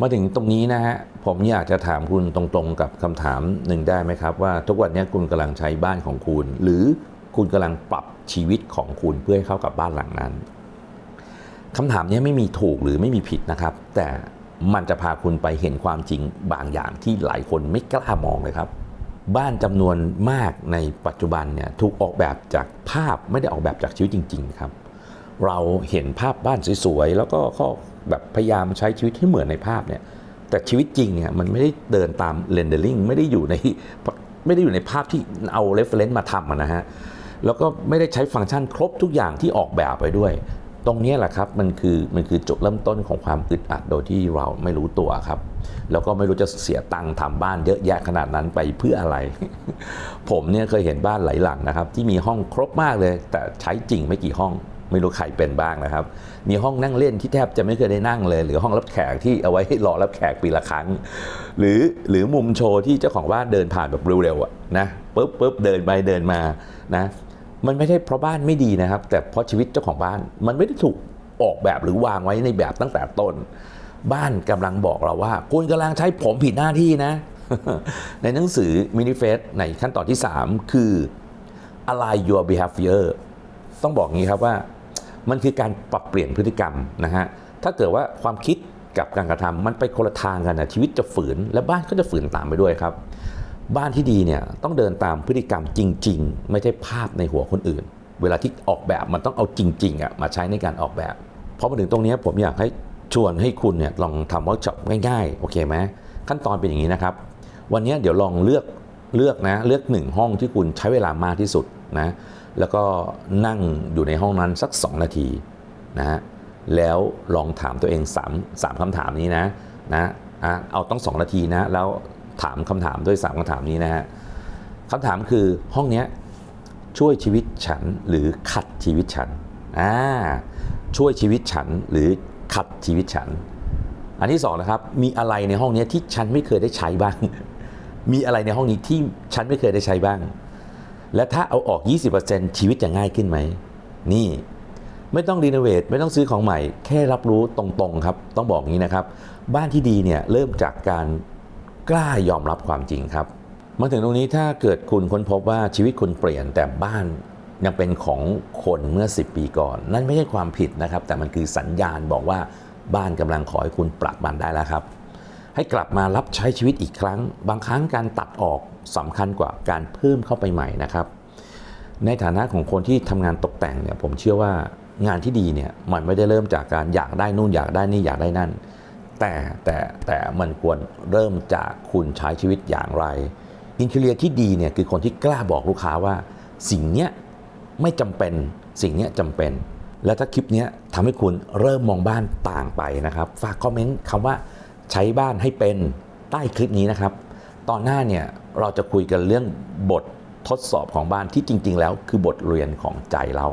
มาถึงตรงนี้นะฮะผมอยากจะถามคุณตรงๆกับคำถามหนึ่งได้ไหมครับ ว่าทุกวันนี้คุณกำลังใช้บ้านของคุณ หรือคุณกำลังปรับชีวิตของคุณเพื่อให้เข้ากับบ้านหลังนั้นคำถามนี้ไม่มีถูกหรือไม่มีผิดนะครับ แต่มันจะพาคุณไปเห็นความจริงบางอย่างที่หลายคนไม่กล้ามองเลยครับ บ้านจำนวนมากในปัจจุบันเนี่ยถูกออกแบบจากภาพไม่ได้ออกแบบจากชีวิตจริง ๆ ครับ เราเห็นภาพบ้านสวยๆ แล้วก็ก็แบบพยายามใช้ชีวิตให้เหมือนในภาพเนี่ย แต่ชีวิตจริงเนี่ยมันไม่ได้เดินตามเรนเดอร์ลิงไม่ได้อยู่ในไม่ได้อยู่ในภาพที่เอาเรฟเฟรนซ์มาทำนะฮะ แล้วก็ไม่ได้ใช้ฟังก์ชันครบทุกอย่างที่ออกแบบไปด้วย ตรงนี้แหละครับมันคือมันคือจุดเริ่มต้นของความอึดอัดโดยที่เราไม่รู้ตัวครับ แล้วก็ไม่รู้จะเสียตังค์ทำบ้านเยอะแยะขนาดนั้นไปเพื่ออะไร ผมเนี่ยเคยเห็นบ้านหลายหลังนะครับที่มีห้องครบมากเลย แต่ใช้จริงไม่กี่ห้อง ไม่รู้ใครเป็นบ้างนะครับ มีห้องนั่งเล่นที่แทบจะไม่เคยได้นั่งเลย หรือห้องรับแขกที่เอาไว้ให้รอรับแขกปีละครั้ง หรือหรือมุมโชว์ที่เจ้าของบ้านเดินผ่านแบบเร็วๆอะนะปุ๊บปุ๊บเดินไปเดินมานะ มันไม่ใช่เพราะบ้านไม่ดีนะครับ แต่เพราะชีวิตเจ้าของบ้านมันไม่ได้ถูกออกแบบหรือวางไว้ในแบบตั้งแต่ต้น บ้านกำลังบอกเราว่า คุณกำลังใช้ผมผิดหน้าที่นะ ในหนังสือมินิเฟสในขั้นตอนที่ 3 คือ align your behavior ต้องบอกงี้ครับว่า มันคือการปรับเปลี่ยนพฤติกรรมนะฮะถ้าเกิดว่าความคิดกับการกระทำมันไปคนละทางกันนะชีวิตจะฝืน และบ้านก็จะฝืนตามไปด้วยครับ บ้านที่ดีเนี่ยต้องเดินตามพฤติกรรมจริง ๆ ไม่ใช่ภาพในหัวคนอื่น เวลาที่ออกแบบมันต้องเอาจริงๆอะมาใช้ในการออกแบบพอมาถึงตรงนี้ผมอยากให้ชวนให้คุณเนี่ยลองทำเวิร์กช็อปง่ายๆโอเคไหมขั้นตอนเป็นอย่างนี้นะครับ วันนี้เดี๋ยวลองเลือกเลือกนะเลือกหนึ่งห้องที่คุณใช้เวลามากที่สุดนะแล้วก็นั่งอยู่ในห้องนั้นสัก 2 นาทีนะฮะแล้วลองถามตัวเอง3 3คำถามนี้นะนะเอาต้อง 2 นาทีนะ แล้วถามคำถามด้วย 3คำถามนี้นะฮะคำถามคือห้องเนี้ยช่วยชีวิตฉันหรือขัดชีวิตฉันอ่าช่วยชีวิตฉันหรือขัดชีวิตฉัน อันที่สองนะครับมีอะไรในห้องนี้ที่ฉันไม่เคยได้ใช้บ้าง มีอะไรในห้องนี้ที่ฉันไม่เคยได้ใช้บ้าง และถ้าเอาออก 20%ชีวิตจะง่ายขึ้นไหม นี่ ไม่ต้องรีโนเวทไม่ต้องซื้อของใหม่ แค่รับรู้ตรงๆครับ ต้องบอกอย่างนี้นะครับ บ้านที่ดีเนี่ยเริ่มจากการกล้ายอมรับความจริงครับ มาถึงตรงนี้ถ้าเกิดคุณค้นพบว่าชีวิตคุณเปลี่ยนแต่บ้านยังเป็นของคนเมื่อ 10 ปีก่อน นั่นไม่ใช่ความผิดนะครับ แต่มันคือสัญญาณบอกว่าบ้านกำลังขอให้คุณปรับมันได้แล้วครับ ให้กลับมารับใช้ชีวิตอีกครั้ง บางครั้งการตัดออกสำคัญกว่าการเพิ่มเข้าไปใหม่นะครับ ในฐานะของคนที่ทำงานตกแต่งเนี่ยผมเชื่อว่างานที่ดีเนี่ยมันไม่ได้เริ่มจากการอยากได้นู่นอยากได้นี่อยากได้นั่น แต่แต่แต่มันควรเริ่มจากคุณใช้ชีวิตอย่างไรอินเทเลียที่ดีเนี่ยคือคนที่กล้าบอกลูกค้าว่า สิ่งเนี้ยไม่จำเป็นสิ่งเนี้ยจำเป็น และถ้าคลิปเนี้ยทำให้คุณเริ่มมองบ้านต่างไปนะครับ ฝากคอมเมนต์คำว่า ใช้บ้านให้เป็นใต้คลิปนี้นะครับ ตอนหน้าเนี่ยเราจะคุยกันเรื่องบททดสอบของบ้านที่จริง ๆ แล้วคือบทเรียนของใจเรา